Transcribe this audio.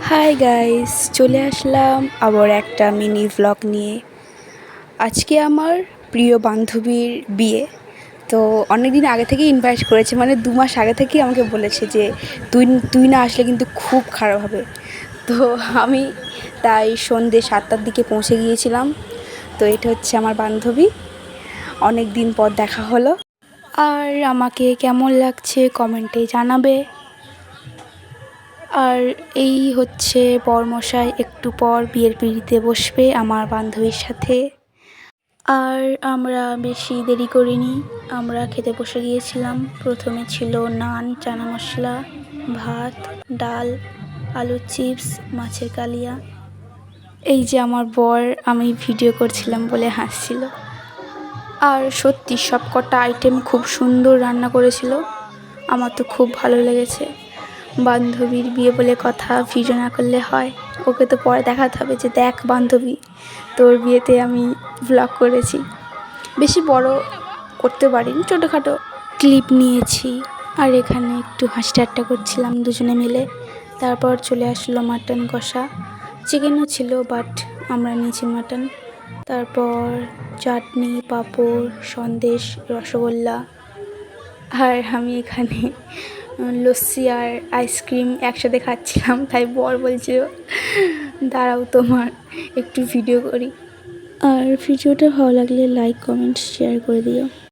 Hi guys চলে আসলাম আবার একটা মিনি ভ্লগ নিয়ে। আজকে আমার প্রিয় বান্ধবীর বিয়ে। তো অনেক দিন আগে থেকেই ইনভাইট করেছে মানে দু মাস আগে থেকেই আমাকে বলেছে যে, তুই তুই না আসলে কিন্তু খুব খারাপ হবে। তো আমি তাই সন্ধে সাতটার দিকে পৌঁছে গিয়েছিলাম। তো এটা হচ্ছে আমার বান্ধবী। অনেক দিন পর দেখা হলো। আর আমাকে কেমন লাগছে কমেন্টে জানাবে। আর এই হচ্ছে বরমশাই একটু পর বিয়ের পিড়িতে বসবে আমার বান্ধবীর সাথে। আর আমরা বেশি দেরি করিনি, আমরা খেতে বসে গিয়েছিলাম। প্রথমে ছিল নান, চানা মশলা, ভাত, ডাল আলুর চিপস, মাছের কালিয়া। এই যে আমার বর, আমি ভিডিও করছিলাম বলে হাসছিল। আর সত্যি সব কটা আইটেম খুব সুন্দর রান্না করেছিল। আমার তো খুব ভালো লেগেছে। বান্ধবীর বিয়ে বলে কথা ভিডিও না করলে হয়। ওকে তো পরে দেখাতে হবে যে দেখ বান্ধবী, তোর বিয়েতে আমি ভ্লগ করেছি। বেশি বড় করতে পারিনি, ছোটোখাটো ক্লিপ নিয়েছি। আর এখানে একটু হাসি ঠাট্টা করছিলাম দুজনে মিলে। তারপর চলে আসলো মাটন কষা। চিকেনও ছিল বাট আমরা নিয়েছি মাটন। তারপর চাটনি, পাঁপড়, সন্দেশ, রসগোল্লা আর আমি এখানে লস্যি আর আইসক্রিম একসাথে খাচ্ছিলাম, তাই বর বলছিল, দাঁড়াও তোমার, একটু ভিডিও করি। আর ভিডিওটা ভালো লাগলে লাইক কমেন্ট শেয়ার করে দিও।